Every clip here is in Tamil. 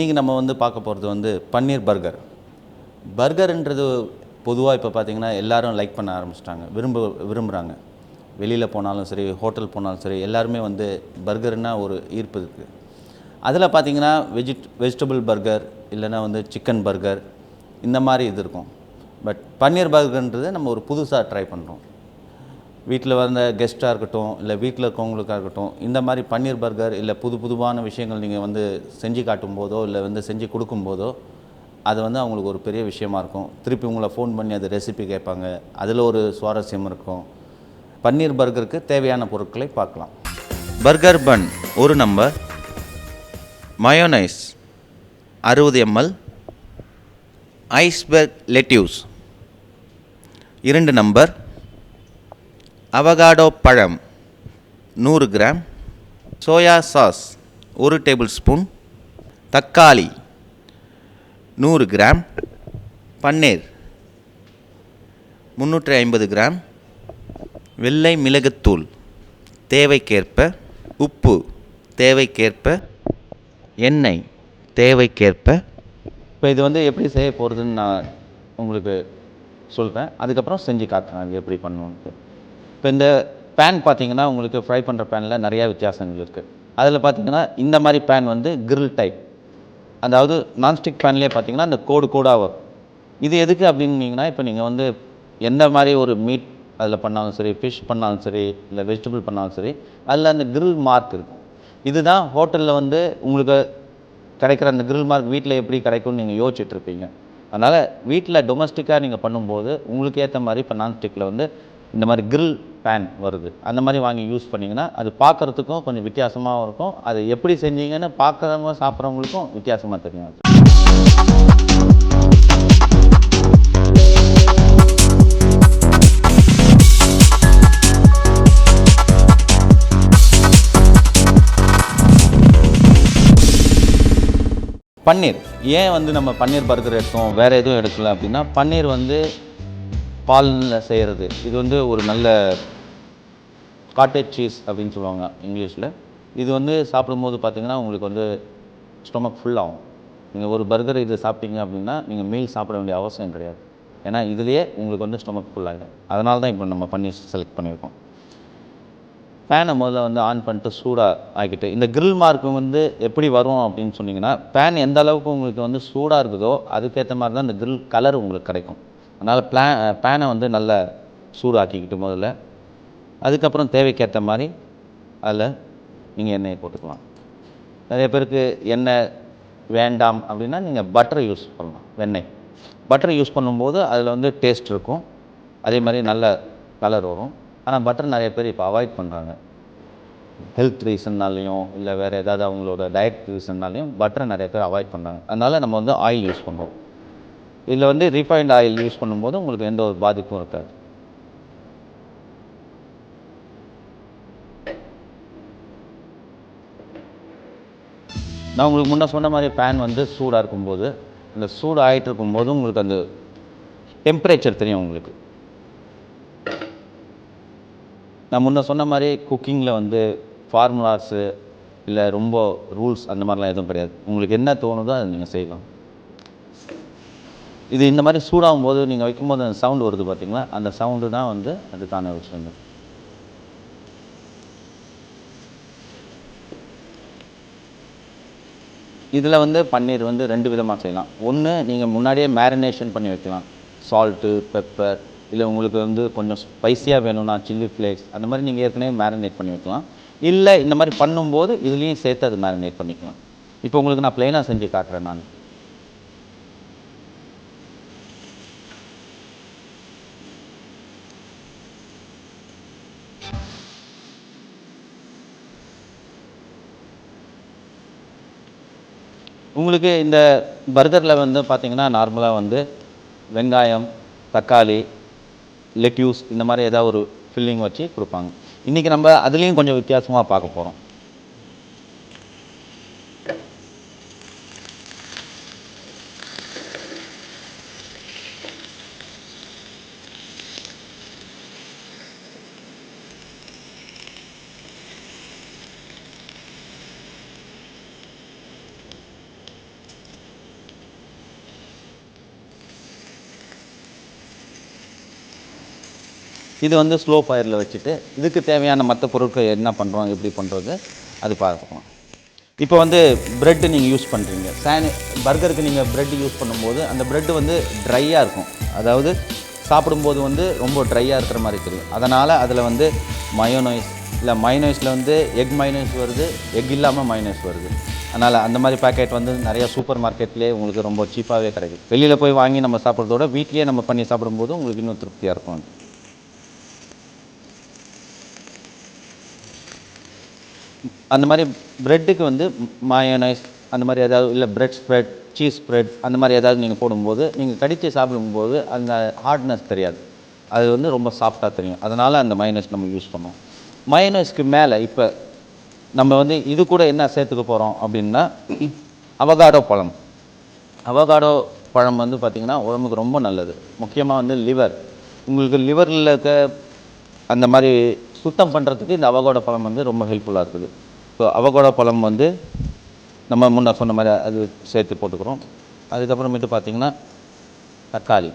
இன்றைக்கி நம்ம வந்து பார்க்க போகிறது வந்து பன்னீர் பர்கர். பர்கர்ன்றது பொதுவாக இப்போ பார்த்தீங்கன்னா எல்லாரும் லைக் பண்ண ஆரம்பிச்சிட்டாங்க. விரும்ப விரும்புகிறாங்க வெளியில் போனாலும் சரி ஹோட்டல் போனாலும் சரி எல்லாருமே வந்து பர்கர்னால் ஒரு ஈர்ப்பு இருக்குது அதில் பார்த்தீங்கன்னா வெஜிட் வெஜிடபிள் பர்கர் இல்லைன்னா வந்து சிக்கன் பர்கர் இந்த மாதிரி இது இருக்கும். பட் பன்னீர் பர்கர்ன்றது நம்ம ஒரு புதுசாக ட்ரை பண்ணுறோம் வீட்டில் வந்த கெஸ்ட்டாக இருக்கட்டும் இல்லை வீட்டில் இருக்கவங்களுக்காக இருக்கட்டும் இந்த மாதிரி பன்னீர் பர்கர் இல்லை புது புதுவான விஷயங்கள் நீங்கள் வந்து செஞ்சு காட்டும் போதோ இல்லை வந்து செஞ்சு கொடுக்கும்போதோ அது வந்து அவங்களுக்கு ஒரு பெரிய விஷயமா இருக்கும். திருப்பி உங்களை ஃபோன் பண்ணி அது ரெசிபி கேட்பாங்க. அதில் ஒரு சுவாரஸ்யம் இருக்கும். பன்னீர் பர்கருக்கு தேவையான பொருட்களை பார்க்கலாம். பர்கர் பன் ஒரு நம்பர் மயோனைஸ் அறுபது எம்எல் ஐஸ்பெர்க் லெட்யூஸ் இரண்டு நம்பர் அவகாடோ பழம் நூறு கிராம். சோயா சாஸ் ஒரு டேபிள் ஸ்பூன் தக்காளி நூறு கிராம். பன்னீர் முந்நூற்றி ஐம்பது கிராம். வெள்ளை மிளகுத்தூள் தேவைக்கேற்ப உப்பு தேவைக்கேற்ப எண்ணெய் தேவைக்கேற்ப. இப்போ இது வந்து எப்படி செய்ய போகிறதுன்னு நான் உங்களுக்கு சொல்கிறேன் அதுக்கப்புறம் செஞ்சு காட்டுறேன் அது எப்படி பண்ணணுன்ட்டு இப்போ இந்த பேன் பார்த்தீங்கன்னா உங்களுக்கு ஃப்ரை பண்ணுற பேனில் நிறையா வித்தியாசங்கள் இருக்குது அதில் பார்த்தீங்கன்னா இந்த மாதிரி பேன் வந்து கிரில் டைப் அதாவது நான்ஸ்டிக் பேன்லேயே பார்த்தீங்கன்னா இந்த கோடு கோடாக வரும். இது எதுக்கு அப்படின்னீங்கன்னா இப்போ நீங்கள் வந்து எந்த மாதிரி ஒரு மீட் அதில் பண்ணாலும் சரி ஃபிஷ் பண்ணாலும் சரி இல்லை வெஜிடபிள் பண்ணாலும் சரி அதில் அந்த கிரில் மார்க் இருக்கும். இதுதான் ஹோட்டலில் வந்து உங்களுக்கு கிடைக்கிற அந்த கிரில் மார்க் வீட்டில் எப்படி கிடைக்கும்னு நீங்கள் யோசிச்சுட்ருப்பீங்க அதனால் வீட்டில் டொமஸ்டிக்காக நீங்கள் பண்ணும்போது உங்களுக்கு ஏற்ற மாதிரி இப்போ நான்ஸ்டிக்கில் வந்து இந்த மாதிரி கிரில் பேன் வருது. அந்த மாதிரி வாங்கி யூஸ் பண்ணிங்கன்னா அது பார்க்குறதுக்கும் கொஞ்சம் வித்தியாசமாகவும் இருக்கும். அது எப்படி செஞ்சீங்கன்னு பார்க்குறவங்க சாப்பிட்றவங்களுக்கும் வித்தியாசமாக தெரியும் அது. பன்னீர். ஏன் வந்து நம்ம பன்னீர் பர்கர் எடுத்தோம்? வேறு எதுவும் எடுக்கல அப்படின்னா பன்னீர் வந்து பாலில் செய்கிறது இது வந்து ஒரு நல்ல காட்டேஜ் சீஸ் அப்படின்னு சொல்லுவாங்க இங்கிலீஷில். இது வந்து சாப்பிடும்போது பார்த்தீங்கன்னா உங்களுக்கு வந்து ஸ்டொமக் ஃபுல் ஆகும். நீங்கள் ஒரு பர்கர் இது சாப்பிட்டீங்க அப்படின்னா நீங்கள் மீல் சாப்பிட வேண்டிய அவசியம் கிடையாது. ஏன்னா இதுலேயே உங்களுக்கு வந்து ஸ்டொமக் ஃபுல் ஆகிடும் அதனால தான் இப்போ நம்ம பண்ணி செலக்ட் பண்ணியிருக்கோம். பேனை முதல்ல வந்து ஆன் பண்ணிட்டு சூடாக ஆக்கிட்டு இந்த கிரில் மார்க் வந்து எப்படி வரும் அப்படின்னு சொன்னிங்கன்னா பேன் எந்த அளவுக்கு உங்களுக்கு வந்து சூடாக இருக்குதோ அதுக்கேற்ற மாதிரி தான் இந்த கிரில் கலர் உங்களுக்கு கிடைக்கும். அதனால் பிளா பேனை வந்து நல்லா சூடாக்கிக்கிட்டு முதல்ல. அதுக்கப்புறம் தேவைக்கேற்ற மாதிரி அதில் நீங்கள் எண்ணெயை போட்டுக்கலாம். நிறைய பேருக்கு எண்ணெய் வேண்டாம் அப்படின்னா நீங்கள் பட்டர் யூஸ் பண்ணலாம் வெண்ணெய். பட்டர் யூஸ் பண்ணும்போது அதில் வந்து டேஸ்ட் இருக்கும். அதே மாதிரி நல்ல கலர் வரும். ஆனால் பட்டர் நிறைய பேர் இப்போ அவாய்ட் பண்ணுறாங்க ஹெல்த் ரீசன்னாலையும் இல்லை வேறு ஏதாவது அவங்களோட டயட் ரீசன்னாலையும் பட்டரை நிறைய பேர் அவாய்ட் பண்ணுறாங்க அதனால் நம்ம வந்து ஆயில் யூஸ் பண்ணுறோம் இதில் வந்து ரீஃபைண்ட் ஆயில் யூஸ் பண்ணும்போது உங்களுக்கு எந்த ஒரு பாதிப்பும் இருக்காது. நான் உங்களுக்கு முன்ன சொன்ன மாதிரி பேன் வந்து சூடாக இருக்கும்போது அந்த சூடு ஆகிட்டு இருக்கும்போது உங்களுக்கு அந்த டெம்பரேச்சர் தெரியும் உங்களுக்கு. நான் முன்ன சொன்ன மாதிரி குக்கிங்கில் வந்து ஃபார்முலாஸு இல்லை ரொம்ப ரூல்ஸ் அந்த மாதிரிலாம் எதுவும் கிடையாது. உங்களுக்கு என்ன தோணுதோ அதை நீங்கள் செய்யலாம். இது இந்த மாதிரி சூடாகும் போது நீங்கள் வைக்கும்போது அந்த சவுண்டு வருது பார்த்தீங்களா அந்த சவுண்டு தான் வந்து அதுக்கான விஷயங்கள் இதில் வந்து பன்னீர் வந்து ரெண்டு விதமாக செய்யலாம். ஒன்று நீங்கள் முன்னாடியே மேரினேஷன் பண்ணி வைக்கலாம். சால்ட்டு பெப்பர் இல்லை உங்களுக்கு வந்து கொஞ்சம் ஸ்பைஸியாக வேணும்னா சில்லி ஃப்ளேக்ஸ் அந்த மாதிரி நீங்கள் ஏற்கனவே மேரினேட் பண்ணி வைக்கலாம். இல்லை இந்த மாதிரி பண்ணும்போது இதுலேயும் சேர்த்து அது மேரினேட் பண்ணிக்கலாம். இப்போ உங்களுக்கு நான் ப்ளைனாக செஞ்சு காட்டுறேன் நான். உங்களுக்கு இந்த பர்கரில் வந்து பார்த்தீங்கன்னா நார்மலாக வந்து வெங்காயம் தக்காளி லெட்யூஸ் இந்த மாதிரி ஏதாவது ஒரு ஃபில்லிங் வச்சு கொடுப்பாங்க. இன்றைக்கி நம்ம அதுலேயும் கொஞ்சம் வித்தியாசமாக பார்க்க போகிறோம் இது வந்து ஸ்லோ ஃபயரில் வச்சுட்டு இதுக்கு தேவையான மற்ற பொருட்கள் என்ன பண்ணுறோம் எப்படி பண்ணுறது அது பார்க்கலாம். இப்போ வந்து ப்ரெட்டு நீங்கள் யூஸ் பண்ணுறீங்க சானி பர்கருக்கு நீங்கள் ப்ரெட் யூஸ் பண்ணும்போது அந்த ப்ரெட்டு வந்து ட்ரையாக இருக்கும். அதாவது சாப்பிடும்போது வந்து ரொம்ப ட்ரையாக இருக்கிற மாதிரி தெரியும். அதனால் அதில் வந்து மயோனைஸ் இல்லை மைனோஸில் வந்து எக் மைனோஸ் வருது எக் இல்லாமல் மைனோஸ் வருது. அதனால் அந்த மாதிரி பேக்கெட் வந்து நிறைய சூப்பர் மார்க்கெட்லேயே உங்களுக்கு ரொம்ப சீப்பாகவே கிடைக்கும். வெளியில் போய் வாங்கி நம்ம சாப்பிட்றதோட வீட்லேயே நம்ம பண்ணி சாப்பிடும்போது உங்களுக்கு இன்னும் திருப்தியாக இருக்கும் அந்த மாதிரி ப்ரெட்டுக்கு வந்து மயோனைஸ் அந்த மாதிரி ஏதாவது இல்லை ப்ரெட் ஸ்ப்ரெட் சீஸ் ஸ்ப்ரெட் அந்த மாதிரி ஏதாவது நீங்கள் போடும்போது நீங்கள் கடித்து சாப்பிடும்போது அந்த ஹார்ட்னஸ் தெரியாது. அது வந்து ரொம்ப சாஃப்டாக தெரியும். அதனால் அந்த மயோனைஸ் நம்ம யூஸ் பண்ணுவோம் மயோனைஸ்க்கு மேலே இப்போ நம்ம வந்து இது கூட என்ன சேர்த்துக்க போகிறோம் அப்படின்னா அவகாடோ பழம். அவகாடோ பழம் வந்து பார்த்திங்கன்னா உடம்புக்கு ரொம்ப நல்லது. முக்கியமாக வந்து லிவர் உங்களுக்கு லிவரில் இருக்க அந்த மாதிரி சுத்தம் பண்ணுறதுக்கு இந்த அவகோட பழம் வந்து ரொம்ப ஹெல்ப்ஃபுல்லாக இருக்குது. ஸோ அவகோட பழம் வந்து நம்ம முன்ன சொன்ன மாதிரி அது சேர்த்து போட்டுக்கிறோம். அதுக்கப்புறமேட்டு பார்த்திங்கன்னா தக்காளி.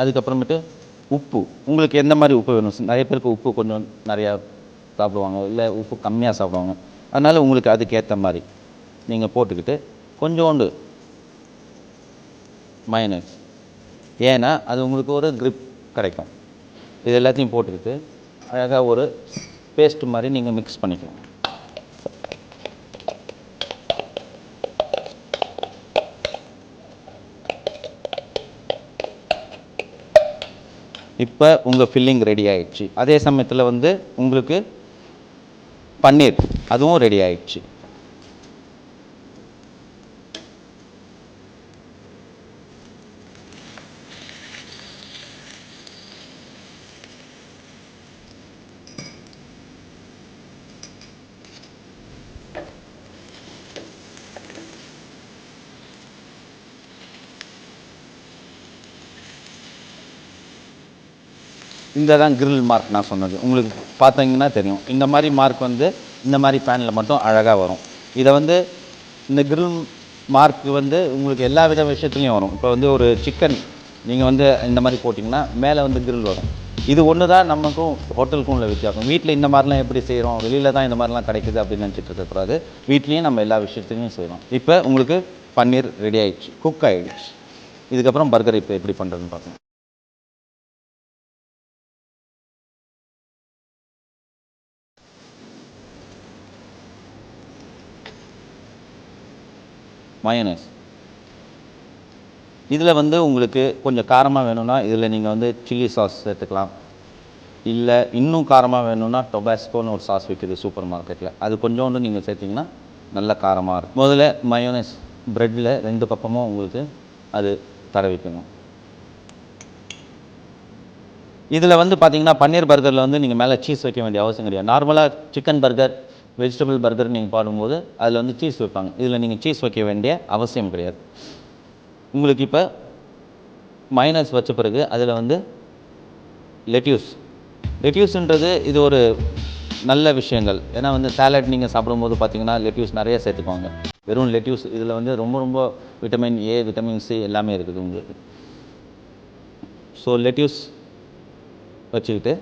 அதுக்கப்புறமேட்டு உப்பு. உங்களுக்கு எந்த மாதிரி உப்பு வேணும்? நிறைய பேருக்கு உப்பு கொஞ்சம் நிறையா சாப்பிடுவாங்க. இல்லை உப்பு கம்மியாக சாப்பிடுவாங்க. அதனால் உங்களுக்கு அதுக்கேற்ற மாதிரி நீங்கள் போட்டுக்கிட்டு கொஞ்சோண்டு மைனஸ் ஏன்னா அது உங்களுக்கு ஒரு க்ரிப் கிடைக்கும். இது எல்லாத்தையும் போட்டுக்கிட்டு அழகாக ஒரு பேஸ்ட் மாதிரி நீங்கள் மிக்ஸ் பண்ணிக்கலாம். இப்போ உங்கள் ஃபில்லிங் ரெடி ஆயிடுச்சு. அதே சமயத்தில் வந்து உங்களுக்கு பன்னீர் அதுவும் ரெடி ஆயிடுச்சு. இந்த தான் கிரில் மார்க் நான் சொன்னது. உங்களுக்கு பார்த்தீங்கன்னா தெரியும். இந்த மாதிரி மார்க் வந்து இந்த மாதிரி பேனில் மட்டும் அழகாக வரும். இதை வந்து இந்த கிரில் மார்க் வந்து உங்களுக்கு எல்லா வித விஷயத்துலையும் வரும். இப்போ வந்து ஒரு சிக்கன் நீங்கள் வந்து இந்த மாதிரி போட்டிங்கன்னா மேலே வந்து கிரில் வரும். இது ஒன்று தான் நமக்கும் ஹோட்டலுக்கும் உள்ள வித்தியாசம். வீட்டில் இந்த மாதிரிலாம் எப்படி செய்கிறோம் வெளியில் தான் இந்த மாதிரிலாம் கிடைக்குது அப்படின்னு நினச்சிட்டு இருக்கக்கூடாது. வீட்லேயும் நம்ம எல்லா விஷயத்துலையும் செய்கிறோம் இப்போ உங்களுக்கு பன்னீர் ரெடி ஆகிடுச்சு குக் ஆகிடுச்சு இதுக்கப்புறம் பர்கர் இப்போ எப்படி பண்ணுறதுன்னு பார்க்கணும் மயனஸ் இதில் வந்து உங்களுக்கு கொஞ்சம் காரமாக வேணும்னா இதில் நீங்கள் வந்து சில்லி சாஸ் சேர்த்துக்கலாம். இல்லை இன்னும் காரமாக வேணும்னா டொபாஸ்கோன்னு ஒரு சாஸ் விற்கிது சூப்பர் மார்க்கெட்டில் அது கொஞ்சோண்டு நீங்கள் சேர்த்திங்கன்னா நல்ல காரமாக இருக்கும். முதல்ல மயோனைஸ் ப்ரெட்டில் ரெண்டு பக்கமும் உங்களுக்கு அது தடவிக்கணும். இதில் வந்து பார்த்தீங்கன்னா பன்னீர் பர்கரில் வந்து நீங்கள் மேலே சீஸ் வைக்க வேண்டிய அவசியம் கிடையாது. நார்மலாக சிக்கன் பர்கர் வெஜிடபிள் பர்கர் நீங்கள் பாடும்போது அதில் வந்து சீஸ் வைப்பாங்க. இதில் நீங்கள் சீஸ் வைக்க வேண்டிய அவசியம் கிடையாது. உங்களுக்கு இப்போ மைனஸ் வச்ச பிறகு அதில் வந்து லெட்யூஸ் லெட்யூஸ்ன்றது இது ஒரு நல்ல விஷயங்கள். ஏன்னா வந்து சாலட் நீங்கள் சாப்பிடும்போது பார்த்தீங்கன்னா லெட்யூஸ் நிறைய சேர்த்துக்குவாங்க. வெறும் லெட்யூஸ் இதில் வந்து ரொம்ப ரொம்ப விட்டமின் ஏ விட்டமின் சி எல்லாமே இருக்குது உங்களுக்கு. ஸோ லெட்யூஸ் வச்சுக்கிட்டு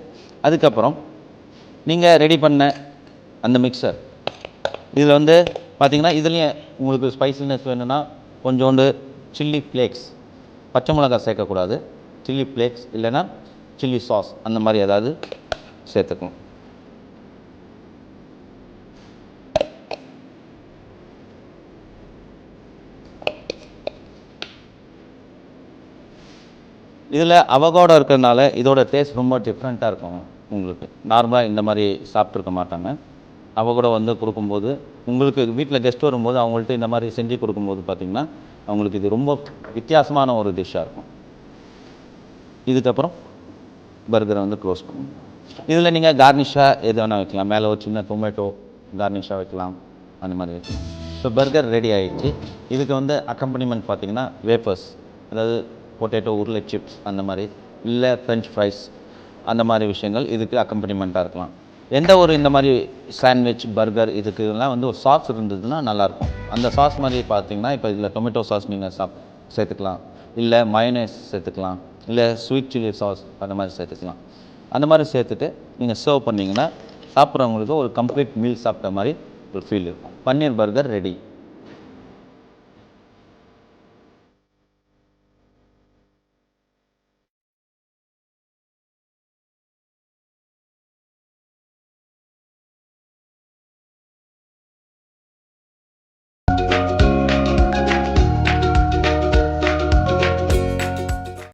அதுக்கப்புறம் நீங்கள் ரெடி பண்ண அந்த மிக்சர் இதில் வந்து பார்த்திங்கன்னா இதுலேயும் உங்களுக்கு ஸ்பைசினஸ் வேணும்னா கொஞ்சோண்டு சில்லி ஃப்ளேக்ஸ் பச்சை மிளகாய் சேர்க்கக்கூடாது. சில்லி ஃப்ளேக்ஸ் இல்லைன்னா சில்லி சாஸ் அந்த மாதிரி ஏதாவது சேர்த்துக்கணும். இதில் அவகோடோ இருக்கிறதுனால இதோட டேஸ்ட் ரொம்ப டிஃப்ரெண்ட்டாக இருக்கும் உங்களுக்கு. நார்மலாக இந்த மாதிரி சாப்பிட்ருக்க மாட்டாங்க. அவள் கூட வந்து கொடுக்கும்போது உங்களுக்கு வீட்டில் கெஸ்ட் வரும்போது அவங்கள்ட்ட இந்த மாதிரி செஞ்சு கொடுக்கும்போது பார்த்திங்கன்னா அவங்களுக்கு இது ரொம்ப வித்தியாசமான ஒரு டிஷ்ஷாக இருக்கும். இதுக்கப்புறம் பர்கரை வந்து க்ளோஸ் பண்ணுவோம் இதில் நீங்கள் கார்னிஷாக எது வேணால் வைக்கலாம். மேலே ஒரு சின்ன டொமேட்டோ கார்னிஷாக வைக்கலாம். அந்த மாதிரி வைக்கலாம். ஸோ பர்கர் ரெடி ஆகிடுச்சு இதுக்கு வந்து அக்கம்பனிமெண்ட் பார்த்தீங்கன்னா வேப்பர்ஸ் அதாவது பொட்டேட்டோ உருளை சிப்ஸ் அந்த மாதிரி. இல்லை ஃப்ரெஞ்ச் ஃப்ரைஸ் அந்த மாதிரி விஷயங்கள் இதுக்கு அக்கம்பனிமெண்ட்டாக இருக்கலாம். எந்த ஒரு இந்த மாதிரி சாண்ட்விச் பர்கர் இதுக்கு இதெல்லாம் வந்து ஒரு சாஸ் இருந்ததுன்னா நல்லாயிருக்கும். அந்த சாஸ் மாதிரி பார்த்தீங்கன்னா இப்போ இதில் டொமேட்டோ சாஸ் நீங்கள் சாப் சேர்த்துக்கலாம். இல்லை மயனேஸ் சேர்த்துக்கலாம். இல்லை ஸ்வீட் சில்லி சாஸ் அந்த மாதிரி சேர்த்துக்கலாம். அந்த மாதிரி சேர்த்துட்டு நீங்கள் சர்வ் பண்ணிங்கன்னா சாப்பிட்றவங்களுக்கு ஒரு கம்ப்ளீட் மீல் சாப்பிட்ட மாதிரி ஒரு ஃபீல் இருக்கும். பன்னீர் பர்கர் ரெடி